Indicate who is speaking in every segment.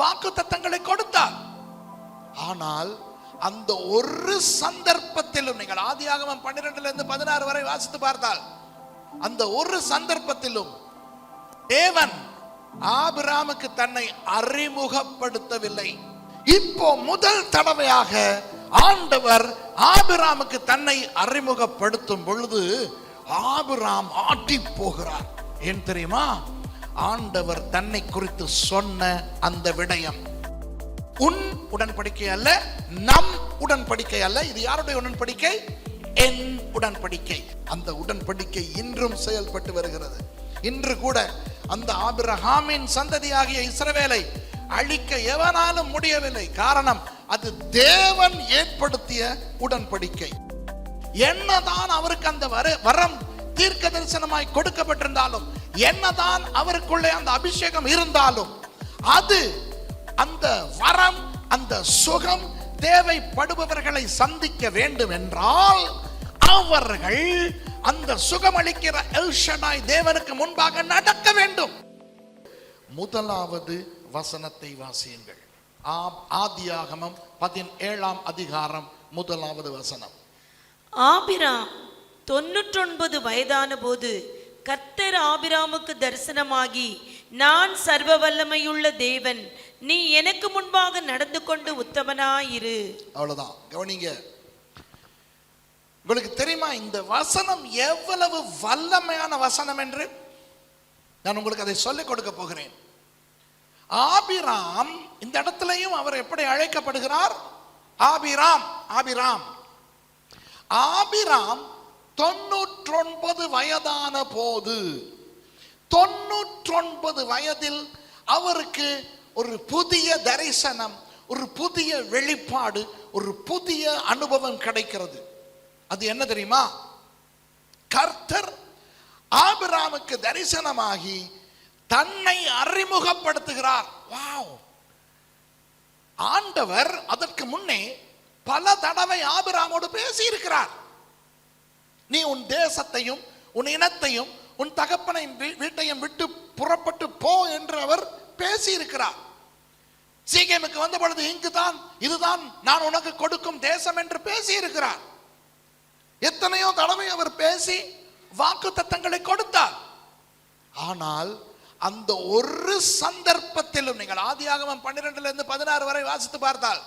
Speaker 1: வாக்கு தத்தங்களை கொடுத்தார். ஆனால் அந்த ஒரு சந்தர்ப்பத்திலும் நீங்கள் ஆதியாகமம் பன்னிரெண்டுல இருந்து பதினாறு வரை வாசித்து பார்த்தால் அந்த ஒரு சந்தர்ப்பத்திலும் தேவன் ஆபிராமுக்கு தன்னை அறிமுகப்படுத்தவில்லை. இப்போ முதல் தடவையாக ஆண்டவர் ஆபிராமுக்கு தன்னை அறிமுகப்படுத்தும் பொழுது ஆபிராம் ஆட்டி போகிறார். ஏன் தெரியுமா? ஆண்டவர் தன்னை குறித்து சொன்ன அந்த விடயம். உன் உடன்படிக்கை அல்ல நம் உடன்படிக்கை அல்ல. இது யாருடைய உடன்படிக்கை? என் உடன்படிக்கை. அந்த உடன்படிக்கை இன்றும் செயல்பட்டு வருகிறது. இன்று கூட அந்த ஆபிரஹாமின் சந்ததியாகிய இஸ்ரவேலை அழிக்க எவனாலும் முடியவில்லை. காரணம் அது தேவன் ஏற்படுத்திய உடன்படிக்கை. என்னதான் அவருக்கு அந்த வர வரம் தீர்க்க தரிசனமாய் கொடுக்கப்பட்டிருந்தாலும் என்னதான் அவருக்குள்ளே அந்த அபிஷேகம் இருந்தாலும் அது அந்த வரம் அந்த சுகம் தேவைப்படுபவர்களை சந்திக்க வேண்டும் என்றால் அவர்கள் அந்த சுகமளிக்கிற எல்ஷனாய் தேவனுக்கு முன்பாக நடக்க வேண்டும். முதலாவது வசனத்தை வாசியுங்கள். ஆதியாகமம் பதினேழாம் அதிகாரம் முதலாவது வசனம்.
Speaker 2: ஆபிராம் தொன்னூற்றொன்பது வயதான போது கர்த்தர் ஆபிராமுக்கு தரிசனமாகி நான் சர்வ வல்லமையுள்ள தேவன் நீ எனக்கு முன்பாக நடந்து கொண்டு உத்தமனாயிரு.
Speaker 1: அவ்வளவுதான். கவனிங்க. உங்களுக்கு தெரியுமா இந்த வசனம் எவ்வளவு வல்லமையான வசனம் என்று? நான் உங்களுக்கு அதை சொல்லிக் கொடுக்க போகிறேன். ஆபிராம் இந்த இடத்துலையும் அவர் எப்படி அழைக்கப்படுகிறார்? ஆபிராம் ஆபிராம். ஆபிராம் தொண்ணூற்றொன்பது வயதான போது தொண்ணூற்றொன்பது வயதில் அவருக்கு ஒரு புதிய தரிசனம் ஒரு புதிய வெளிப்பாடு ஒரு புதிய அனுபவம் கிடைக்கிறது. அது என்ன தெரியுமா? கர்த்தர் ஆபிராமுக்கு தரிசனமாகி தன்னை அறிமுகப்படுத்துகிறார். வாவ்! ஆண்டவர் அதற்கு முன்னே பல தடவை ஆபிராமோடு பேசி இருக்கிறார் நீ உன் தேசத்தையும் உன் இனத்தையும் உன் தகப்பனை வீட்டையும் விட்டு புறப்பட்டு போ என்று அவர் பேசி இருக்கிறார் சீகேமுக்கு வந்த பொழுது இங்குதான் இதுதான் நான் உனக்கு கொடுக்கும் தேசம் என்று பேசி இருக்கிறார் எத்தனையோ தடவை அவர் பேசி வாக்கு தத்தங்களை கொடுத்தார். ஆனால் அந்த ஒரு சந்தர்ப்பத்திலும் நீங்கள் ஆதியாகமம் பன்னிரெண்டுல இருந்து பதினாறு வரை வாசித்து பார்த்தால்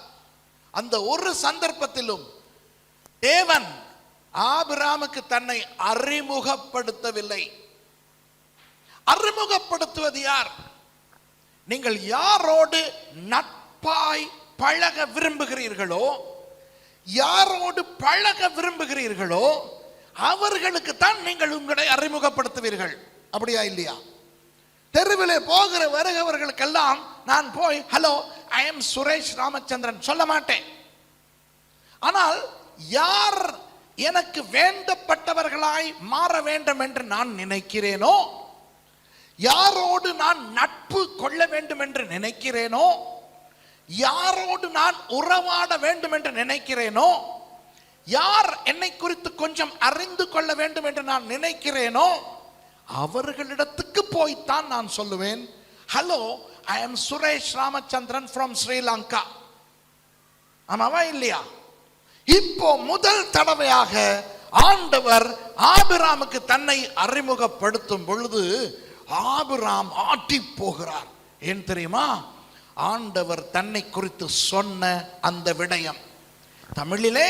Speaker 1: அந்த ஒரு சந்தர்ப்பத்திலும் தேவன் ஆபிராமுக்கு தன்னை அறிமுகப்படுத்தவில்லை. அறிமுகப்படுத்துவது யார்? நீங்கள் யாரோடு நட்பாய் பழக விரும்புகிறீர்களோ யாரோடு பழக விரும்புகிறீர்களோ அவர்களுக்கு தான் நீங்கள் உங்களை அறிமுகப்படுத்துவீர்கள். அப்படியா இல்லையா? தெருவில் போகிற வருகிறவர்களுக்கெல்லாம் நான் போய் hello I am Suresh Ramachandran சொல்ல மாட்டேன். ஆனால் யார் எனக்கு வேண்டப்பட்டவர்களாய் மாற வேண்டும் என்று நான் நினைக்கிறேனோ? யாரோடு நான் நட்பு கொள்ள வேண்டும் என்று நினைக்கிறேனோ? யாரோடு நான் உறவாட வேண்டும் என்று நினைக்கிறேனோ? யார் என்னை குறித்து கொஞ்சம் அறிந்து கொள்ள வேண்டும் என்று நான் நினைக்கிறேனோ? அவர்களிடத்துக்கு போய்த்தான் நான் சொல்லுவேன். Hello I am Suresh Ramachandran from Sri Lanka ஆமாவா இல்லையா இப்போ முதல் தடவையாக ஆண்டவர் ஆபிராமுக்கு தன்னை அறிமுகப்படுத்தும் பொழுது ஆபிராம் ஆட்டி போகிறார். ஏன் தெரியுமா? ஆண்டவர் தன்னை குறித்து சொன்ன அந்த விடயம். தமிழிலே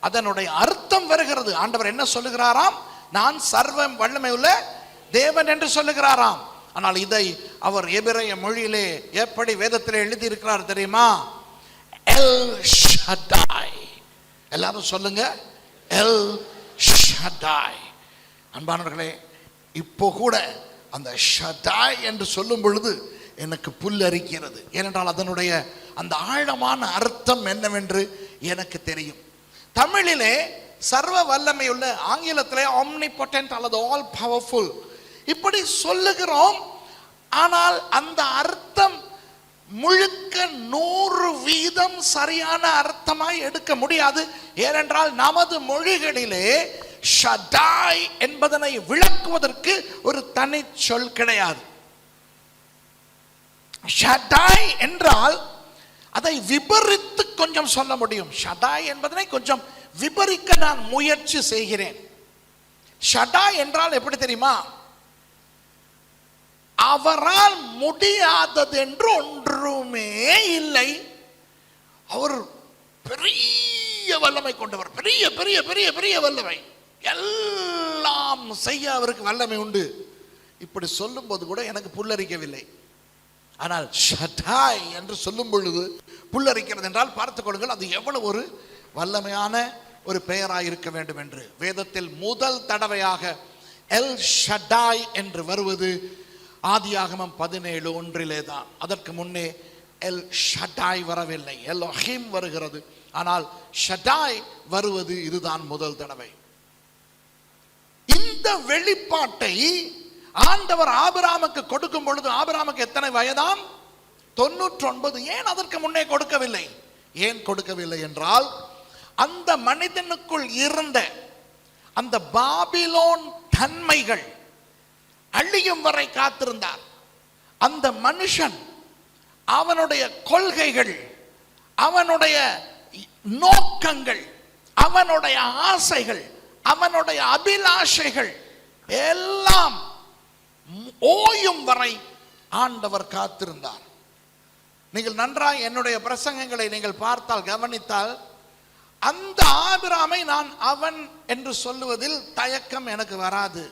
Speaker 1: அதனுடைய அர்த்தம் வருகிறது. ஆண்டவர் என்ன சொல்லுகிறாராம்? நான் சர்வம் வல்லமை உள்ள தேவன் என்று சொல்லுகிறாராம். ஆனால் இதை அவர் எபிரைய மொழியிலே எப்படி வேதத்தில் எழுதியிருக்கிறார் தெரியுமா? எல் ஷடாய் எல்லாரும் சொல்லுங்க. எல் ஷடாய் அன்பானவர்களே இப்போ கூட அந்த ஷடாய் என்று சொல்லும் பொழுது எனக்கு புல்லரிக்கிறது ஏனென்றால் அதனுடைய அந்த ஆழமான அர்த்தம் என்னவென்று எனக்கு தெரியும். தமிழிலே சர்வ வல்லமை உள்ள ஆங்கிலத்திலே ஆம்னி அல்லது ஆல் பவர்ஃபுல் இப்படி சொல்லுகிறோம். ஆனால் அந்த அர்த்தம் முழுக்க நூறு வீதம் சரியான அர்த்தமாய் எடுக்க முடியாது. ஏனென்றால் நமது மொழிகளிலே ஷடாய் என்பதனை விளக்குவதற்கு ஒரு தனி சொல் கிடையாது. ஷடாய் என்றால் அதை விபரித்து கொஞ்சம் சொல்ல முடியும். ஷடாய் என்பதனை கொஞ்சம் விபரிக்க நான் முயற்சி செய்கிறேன். ஷடாய் என்றால் எப்படி தெரியுமா? அவரால் முடியாதது என்று ஒன்றுமே இல்லை. அவர் பெரிய வல்லமை கொண்டவர். பெரிய பெரிய பெரிய பெரிய வல்லமை. எல்லாம் செய்ய அவருக்கு வல்லமை உண்டு. இப்படி சொல்லும்போது கூட எனக்கு புல்லரிக்கவில்லை. ஆனால் ஷடாய் என்று சொல்லும் பொழுது புல்லரிக்கிறது என்றால் பார்த்துக் கொள்ளுங்கள் அது எவ்வளவு ஒரு வல்லமையான ஒரு பெயராக இருக்க வேண்டும் என்று. வேதத்தில் முதல் தடவையாக எல் ஷடாய் என்று வருவது ஆதியாகமம் பதினேழு ஒன்றிலே தான் அதற்கு முன்னே எல் ஷடாய் வரவில்லை. எல் ஹிம் வருகிறது. ஆனால் ஷடாய் வருவது இதுதான் முதல் தடவை. இந்த வெளிப்பாட்டை ஆண்டவர் ஆபிராமுக்கு கொடுக்கும் பொழுது ஆபிராமுக்கு எத்தனை வயதாம்? தொண்ணூற்றி ஒன்பது ஏன் அதற்கு முன்னே கொடுக்கவில்லை? ஏன் கொடுக்கவில்லை என்றால் அந்த மனிதனுக்குள் இருந்த அந்த பாபிலோன் தன்மைகள் அழியும் வரை காத்திருந்தார். அந்த மனுஷன் அவனுடைய கொள்கைகள் அவனுடைய நோக்கங்கள் அவனுடைய ஆசைகள் அவனுடைய அபிலாஷைகள் எல்லாம் ஓயும் வரை ஆண்டவர் காத்திருந்தார். நீங்கள் நன்றாக என்னுடைய பிரசங்கங்களை நீங்கள் பார்த்தால் கவனித்தால் அந்த ஆபிராமை நான் அவன் என்று சொல்லுவதில் தயக்கம் எனக்கு வராது.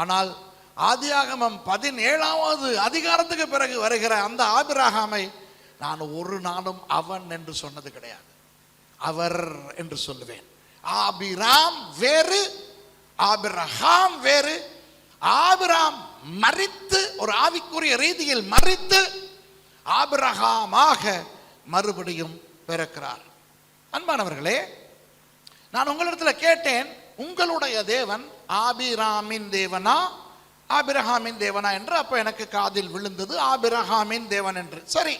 Speaker 1: ஆனால் ஆதியாகமம் பதினேழாவது அதிகாரத்துக்கு பிறகு வருகிற அந்த ஆபிரகாமை நான் ஒரு நாளும் அவன் என்று சொன்னது கிடையாது. அவர் என்று சொல்லுவேன். ஆபிராம் வேறு ஆபிரகாம் வேறு. ஆபிராம் மறித்து ஒரு ஆவிக்குரிய ரீதியில் மறித்து ஆபிரகாமாக மறுபடியும் பிறக்கிறார். அன்பானவர்களே நான் உங்களிடத்தில் கேட்டேன் உங்களுடைய தேவன் ஆபிராமின் தேவனா? ஆபிரகாமின் தேவனா என்று அப்ப எனக்கு காதில் விழுந்தது ஆபிரஹாமின் தேவன் என்று. சரி.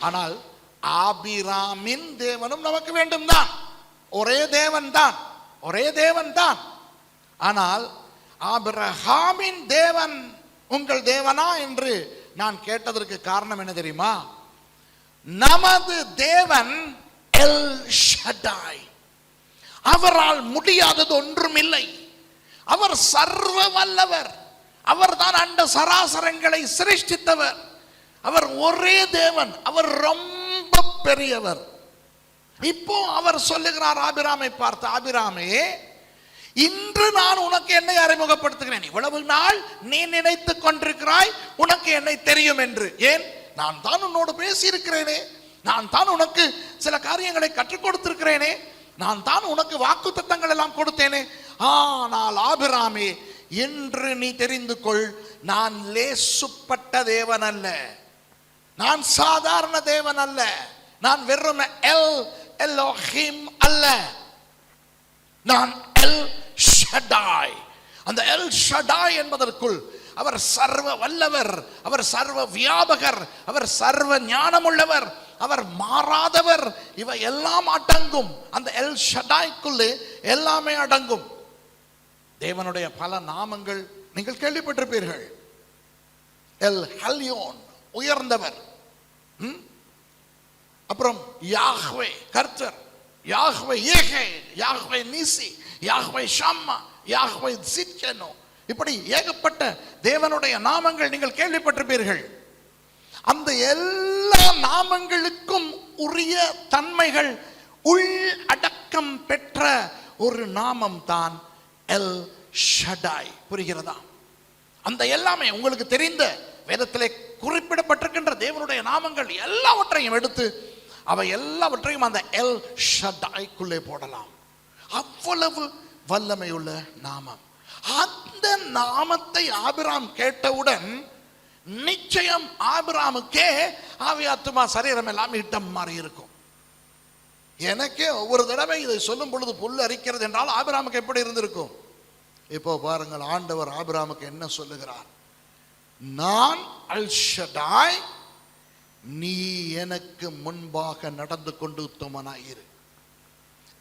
Speaker 1: ஆனால் ஆபிராமின் தேவனும் நமக்கு வேண்டும் தான் ஒரே தேவன் தான் ஒரே தேவன் தான் ஆனால் ஆபிரஹாமின் தேவன் உங்கள் தேவனா என்று நான் கேட்டதற்கு காரணம் என்ன தெரியுமா? நமது தேவன் எல் ஷடாய். அவரால் முடியாதது ஒன்றும் இல்லை அவர் சர்வ வல்லவர் அவர்தான் அந்த சராசரங்களை சிருஷ்டித்தவர். அவர் ஒரே தேவன் அவர் ரொம்ப பெரியவர். இப்போ அவர் சொல்லுகிறார் ஆபிராமை பார்த்து ஆபிராமே இன்று நான் உனக்கு என்னை அறிமுகப்படுத்துகிறேன். இவ்வளவு நாள் நீ நினைத்துக் கொண்டிருக்கிறாய் உனக்கு என்னை தெரியும் என்று. ஏன்? நான் தான் உன்னோடு பேசியிருக்கிறேனே. நான் தான் உனக்கு சில காரியங்களை கற்றுக் கொடுத்திருக்கிறேனே. நான் தான் உனக்கு வாக்கு தத்தங்கள் எல்லாம் கொடுத்தேனே. ஆனால் ஆபிராமே என்று நீ தெரிந்து கொள் நான் லேசுப்பட்ட தேவன் அல்ல நான் சாதாரண தேவன் அல்ல நான் வெறும் எல் எல்லோஹிம் அல்ல. நான் எல் ஷடாய் அந்த எல் ஷடாய் என்பதற்குள் அவர் சர்வ வல்லவர் அவர் சர்வ வியாபகர் அவர் சர்வ ஞானமுள்ளவர் அவர் மாறாதவர். இவை எல்லாம் அடங்கும். அந்த எல் ஷடாய்க்குள்ளே எல்லாமே அடங்கும். தேவனுடைய பல நாமங்கள் நீங்கள் கேள்விப்பட்டிருப்பீர்கள். எல் ஹல்யோன் உயர்ந்தவர். ம்? அப்புறம் யாஹ்வே கர்த்தர். யாஹ்வே ஏகே யாஹ்வே நீசி யாஹ்வே ஷம்மா யாஹ்வே சிட்கனோ இப்படி ஏகப்பட்ட தேவனுடைய நாமங்கள் நீங்கள் கேள்விப்பட்டிருப்பீர்கள். அந்த எல்லா நாமங்களுக்கும் உரிய தன்மைகள் உள் அடக்கம் பெற்ற ஒரு நாமம் தான் எல் ஷடாய் புரிகிறதா? அந்த எல்லாமே உங்களுக்கு தெரிந்த வேதத்திலே குறிப்பிடப்பட்டிருக்கின்ற தேவனுடைய நாமங்கள் எல்லாவற்றையும் எடுத்து அவை எல்லாவற்றையும் அந்த எல் ஷடாய்க்குள்ளே போடலாம். அவ்வளவு வல்லமையுள்ள நாமம். அந்த நாமத்தை ஆபிராம் கேட்டவுடன் நிச்சயம் ஆபிராமுக்கே ஆவியாத்துமா சரீரம் எல்லாம் இட்டம் மாறி இருக்கும் எனக்கே ஒவ்வொரு தடவை இதை சொல்லும் பொழுது புல் அரிக்கிறது என்றால் ஆபிராமுக்கு எப்படி இருந்திருக்கும்? இப்போ பாருங்கள் ஆண்டவர் ஆபிராமுக்கு என்ன சொல்லுகிறார்? நான் அல் ஷடாய் நீ எனக்கு முன்பாக நடந்து கொண்டு உத்தமனாயிரு.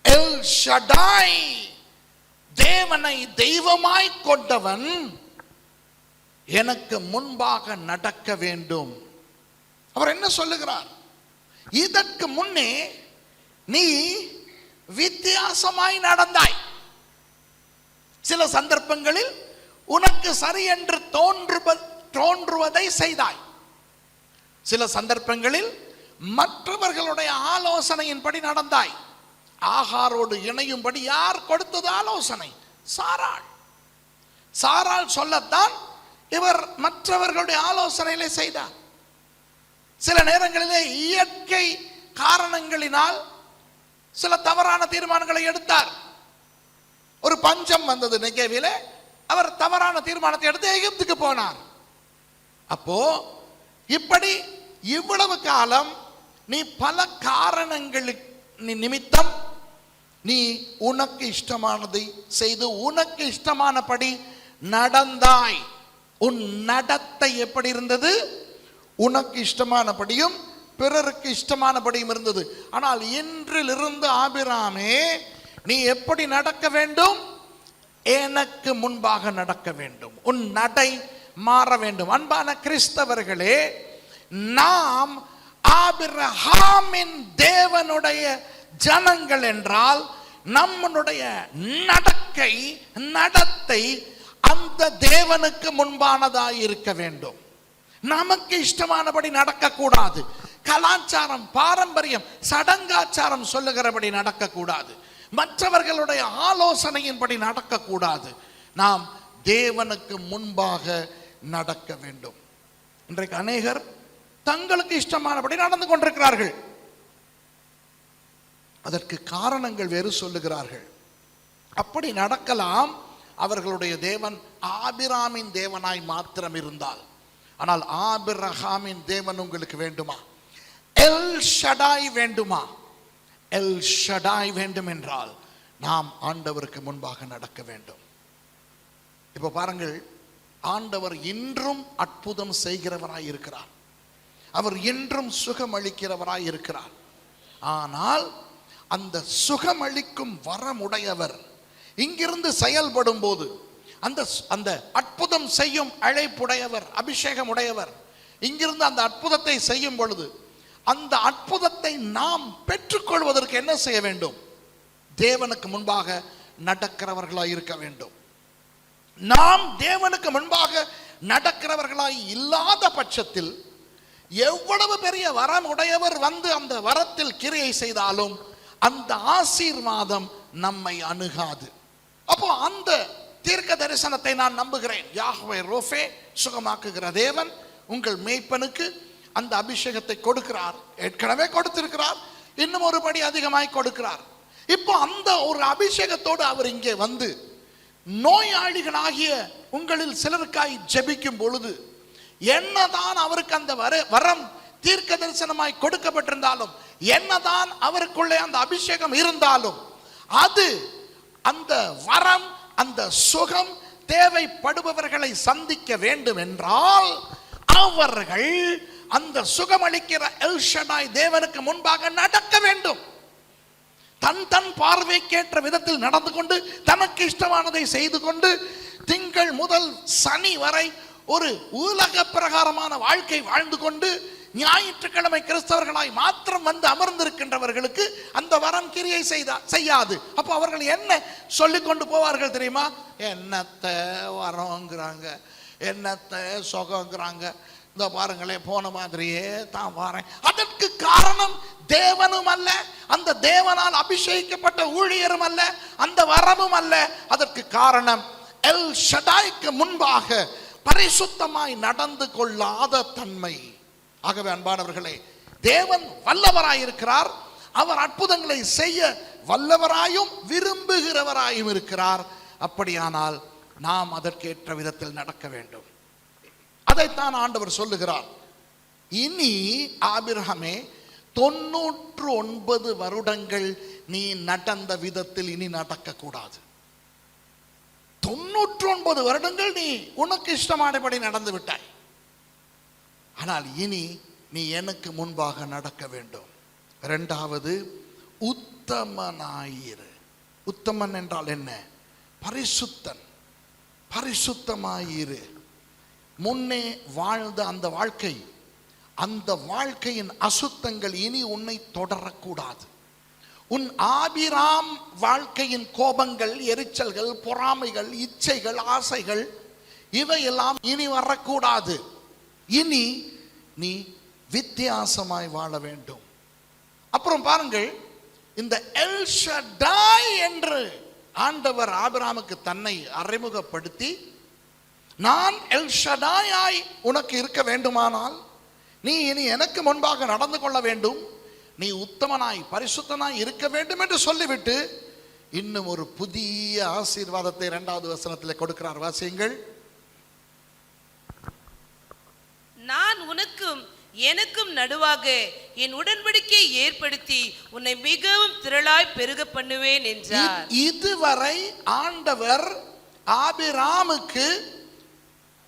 Speaker 1: எல் ஷடாய் தேவனை தெய்வமாய் கொண்டவன் எனக்கு முன்பாக நடக்க வேண்டும். அவர் என்ன சொல்லுகிறார்? இதற்கு முன்னே நீ வித்தியாசமாய் நடந்தாய். சில சந்தர்ப்பங்களில் உனக்கு சரி என்று தோன்றுவ தோன்றுவதை செய்தாய். சில சந்தர்ப்பங்களில் மற்றவர்களுடைய ஆலோசனையின்படி நடந்தாய். ஆகாரோடு இணையும்படி யார் கொடுத்தது ஆலோசனை? சாராள். சாராள் சொல்லத்தான் இவர் மற்றவர்களுடைய ஆலோசனையிலே செய்தார். சில நேரங்களிலே இயற்கை காரணங்களினால் சில தவறான தீர்மானங்களை எடுத்தார். ஒரு பஞ்சம் வந்தது நெகேவிலே. அவர் தவறான தீர்மானத்தை எடுத்து எகிப்துக்கு போனார். அப்போ இப்படி இவ்வளவு காலம் நீ பல காரணங்களுக்கு நிமித்தம் நீ உனக்கு இஷ்டமானதை செய்து உனக்கு இஷ்டமானபடி நடந்தாய். உன் நடத்தை எப்படி இருந்தது? உனக்கு இஷ்டமானபடியும் பிறருக்கு இஷ்டமானபடியும் இருந்தது. ஆனால் இன்றிலிருந்து ஆபிராமே நீ எப்படி நடக்க வேண்டும்? எனக்கு முன்பாக நடக்க வேண்டும். உன் நடை மாற வேண்டும். அன்பான கிறிஸ்தவர்களே நாம் ஆபிரஹாமின் தேவனுடைய ஜனங்கள் என்றால் நம்முடைய நடக்கை நடத்தை அந்த தேவனுக்கு முன்பானதாய் இருக்க வேண்டும். நமக்கு இஷ்டமானபடி நடக்கக்கூடாது. கலாச்சாரம் பாரம்பரியம் சடங்காச்சாரம் சொல்லுகிறபடி நடக்கக்கூடாது. மற்றவர்களுடைய ஆலோசனையின்படி நடக்கக்கூடாது. நாம் தேவனுக்கு முன்பாக நடக்க வேண்டும். இன்றைக்கு அநேகர் தங்களுக்கு இஷ்டமானபடி நடந்து கொண்டிருக்கிறார்கள். அதற்கு காரணங்கள் வேறு சொல்லுகிறார்கள். அப்படி நடக்கலாம். அவர்களுடைய தேவன் ஆபிராமின் தேவனாய் மாத்திரம் இருந்தால். ஆனால் ஆபிரஹாமின் தேவன் உங்களுக்கு வேண்டுமா? எல் ஷடாய் வேண்டுமா? எல் ஷடாய் வேண்டும் என்றால் நாம் ஆண்டவருக்கு முன்பாக நடக்க வேண்டும். இப்போ பாருங்கள் ஆண்டவர் இன்றும் அற்புதம் செய்கிறவராய் இருக்கிறார். அவர் இன்றும் சுகம் அளிக்கிறவராய் இருக்கிறார். ஆனால் அந்த சுகமளிக்கும் வரமுடையவர் இங்கிருந்து செயல்படும் போது அந்த அந்த அற்புதம் செய்யும் அழைப்புடையவர் அபிஷேகம் உடையவர் இங்கிருந்து அந்த அற்புதத்தை செய்யும் பொழுது அந்த அற்புதத்தை நாம் பெற்றுக்கொள்வதற்கு என்ன செய்ய வேண்டும்? தேவனுக்கு முன்பாக நடக்கிறவர்களாய் இருக்க வேண்டும். நாம் தேவனுக்கு முன்பாக நடக்கிறவர்களாய் இல்லாத பட்சத்தில் எவ்வளவு பெரிய வரம் உடையவர் வந்து அந்த வரத்தில் கிரியை செய்தாலும் அந்த ஆசீர்வாதம் நம்மை அணுகாது. அப்போ அந்த தீர்க்க தரிசனத்தை நான் நம்புகிறேன். யாகவே ரோஃபே சுகமாக்குகிற தேவன் உங்கள் மேய்ப்பனுக்கு அந்த அபிஷேகத்தை கொடுக்கிறார். ஏற்கனவே கொடுத்திருக்கிறார். இன்னும் ஒரு படி அதிகமாய் கொடுக்கிறார். இப்போ அந்த ஒரு அபிஷேகத்தோடு அவர் இங்கே வந்து நோயாளிகளாகிய உங்களில் சிலருக்காய் ஜெபிக்கும் பொழுது என்னதான் அவருக்கு அந்த வர வரம் தீர்க்க தரிசனமாய் கொடுக்கப்பட்டிருந்தாலும் என்னதான் அவருக்குள்ளே அந்த அபிஷேகம் இருந்தாலும் அது அந்த வரம் அந்த சுகம் தேவைப்படுபவர்களை சந்திக்க வேண்டும் என்றால் அவர்கள் அந்த சுகமளிக்கிற எல்ஷடாய் தேவனுக்கு முன்பாக நடக்க வேண்டும். தன் தன் பார்வைக்கேற்ற விதத்தில் நடந்து கொண்டு தனக்கு இஷ்டமானதை செய்து கொண்டு திங்கள் முதல் சனி வரை ஒரு உலக பிரகாரமான வாழ்க்கை வாழ்ந்து கொண்டு ஞாயிற்றுக்கிழமை கிறிஸ்தவர்களாய் மாத்திரம் வந்து அமர்ந்திருக்கின்றவர்களுக்கு அந்த வரம் கிரியை செய்தா செய்யாது. அப்போ அவர்கள் என்ன சொல்லி கொண்டு போவார்கள் தெரியுமா? என்னத்தை வரோங்கிறாங்க என்னத்தை சுகங்கிறாங்க இந்த பாருங்களேன் போன மாதிரியே தான் வாரேன். அதற்கு காரணம் தேவனும் அல்ல அந்த தேவனால் அபிஷேகிக்கப்பட்ட ஊழியரும் அல்ல அந்த வரமும் அல்ல. அதற்கு காரணம் எல் ஷடாய்க்கு முன்பாக பரிசுத்தமாய் நடந்து கொள்ளாத தன்மை. ஆகவே அன்பானவர்களே தேவன் வல்லவராய் இருக்கிறார் அவர் அற்புதங்களை செய்ய வல்லவராயும் விரும்புகிறவராயும் இருக்கிறார். அப்படியானால் நாம் அதற்கேற்ற விதத்தில் நடக்க வேண்டும். அதைத்தான் ஆண்டவர் சொல்லுகிறார். இனி ஆபிரகமே தொன்னூற்று ஒன்பது வருடங்கள் நீ நடந்த விதத்தில் இனி நடக்கக்கூடாது. தொன்னூற்று ஒன்பது வருடங்கள் நீ உனக்கு இஷ்டமானபடி நடந்து விட்டாய். ஆனால் இனி நீ எனக்கு முன்பாக நடக்க வேண்டும். இரண்டாவது உத்தமனாயிரு. உத்தமன் என்றால் என்ன? பரிசுத்தன். பரிசுத்தமாயிரு. முன்னே வாழ்ந்த அந்த வாழ்க்கை அந்த வாழ்க்கையின் அசுத்தங்கள் இனி உன்னை தொடரக்கூடாது. உன் ஆபிராம் வாழ்க்கையின் கோபங்கள் எரிச்சல்கள் பொறாமைகள் இச்சைகள் ஆசைகள் இவையெல்லாம் இனி வரக்கூடாது. இனி நீ வித்தியாசமாய் வாழ வேண்டும். அப்புறம் பாருங்கள் இந்த எல் ஷடாய் என்று ஆண்டவர் ஆபிராமுக்கு தன்னை அறிமுகப்படுத்தி நான் எல் ஷடாயாய் உனக்கு இருக்க வேண்டுமானால் நீ இனி எனக்கு முன்பாக நடந்து கொள்ள வேண்டும். நீ உத்தமனாய் பரிசுத்தனாய் இருக்க வேண்டும் என்று சொல்லிவிட்டு இன்னும் ஒரு புதிய ஆசீர்வாதத்தை இரண்டாவது வசனத்தில் கொடுக்கிறார். வாசியுங்கள்.
Speaker 3: நான் உனக்கும் எனக்கும் நடுவாக என் உடன்படிக்கை ஏற்படுத்தி உன்னை மிகவும் திரளாய் பெருக பண்ணுவேன் என்றார்.
Speaker 1: இதுவரை ஆண்டவர் ஆபிராமுக்கு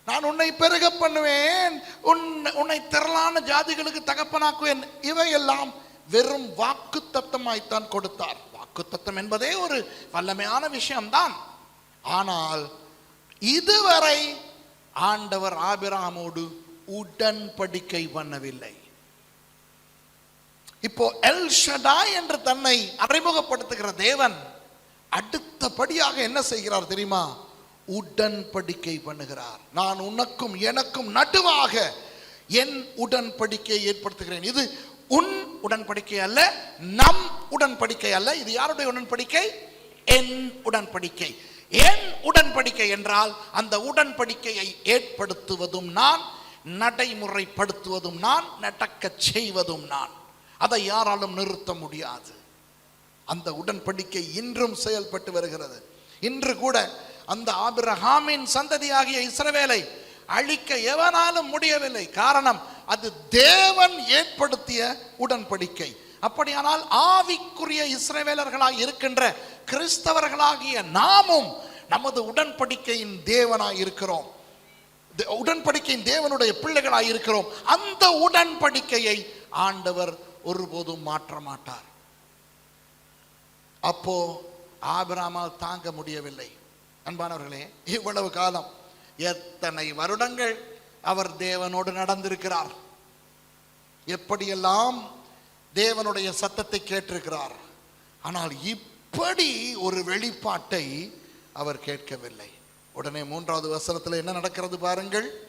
Speaker 1: நான் உன்னை பெருக பண்ணுவேன். உன் உன்னை திரளான ஜாதிகளுக்கு தகப்பனாக்குவேன். இவையெல்லாம் வெறும் வாக்கு தத்தமாய்த்தான் கொடுத்தார். வாக்கு தத்தம் என்பதே ஒரு வல்லமையான விஷயம்தான். ஆனால் இதுவரை ஆண்டவர் ஆபிராமோடு உடன்படிக்கை பண்ணவில்லை. இப்போ எல் ஷடா என்று தன்னை அறிமுகப்படுத்துகிற தேவன் அடுத்தபடியாக என்ன செய்கிறார் தெரியுமா? உடன்படிக்கை பண்ணுகிறார். நான் உனக்கும் எனக்கும் நடுவாக என் உடன்படிக்கையை ஏற்படுத்துகிறேன். இது உன் உடன்படிக்கை அல்ல நம் உடன்படிக்கை அல்ல. இது யாருடைய உடன்படிக்கை? என் உடன்படிக்கை. என் உடன்படிக்கை என்றால் அந்த உடன்படிக்கையை ஏற்படுத்துவதும் நான் நடைமுறைப்படுத்துவதும் நான் நடக்கச் செய்வதும் நான். அதை யாராலும் நிறுத்த முடியாது. அந்த உடன்படிக்கை இன்றும் செயல்பட்டு வருகிறது. இன்று கூட அந்த ஆபிரஹாமின் சந்ததியாகிய இஸ்ரவேலை அழிக்க எவனாலும் முடியவில்லை. காரணம் அது தேவன் ஏற்படுத்திய உடன்படிக்கை. அப்படியானால் ஆவிக்குரிய இஸ்ரவேலர்களாக இருக்கின்ற கிறிஸ்தவர்களாகிய நாமும் நமது உடன்படிக்கையின் தேவனாய் இருக்கிறோம். தே- உடன்படிக்கையின் தேவனுடைய பிள்ளைகளாய் இருக்கிறோம். அந்த உடன்படிக்கையை ஆண்டவர் ஒருபோதும் மாற்ற மாட்டார். அப்போ ஆபிராமால் தாங்க முடியவில்லை. அன்பானவர்களே இவ்வளவு காலம் எத்தனை வருடங்கள் அவர் தேவனோடு நடந்திருக்கிறார்? எப்படியெல்லாம் தேவனுடைய சத்தத்தை கேட்டிருக்கிறார்? ஆனால் இப்படி ஒரு வெளிப்பாட்டை அவர் கேட்கவில்லை. உடனே மூன்றாவது வசனத்தில் என்ன நடக்கிறது பாருங்கள்.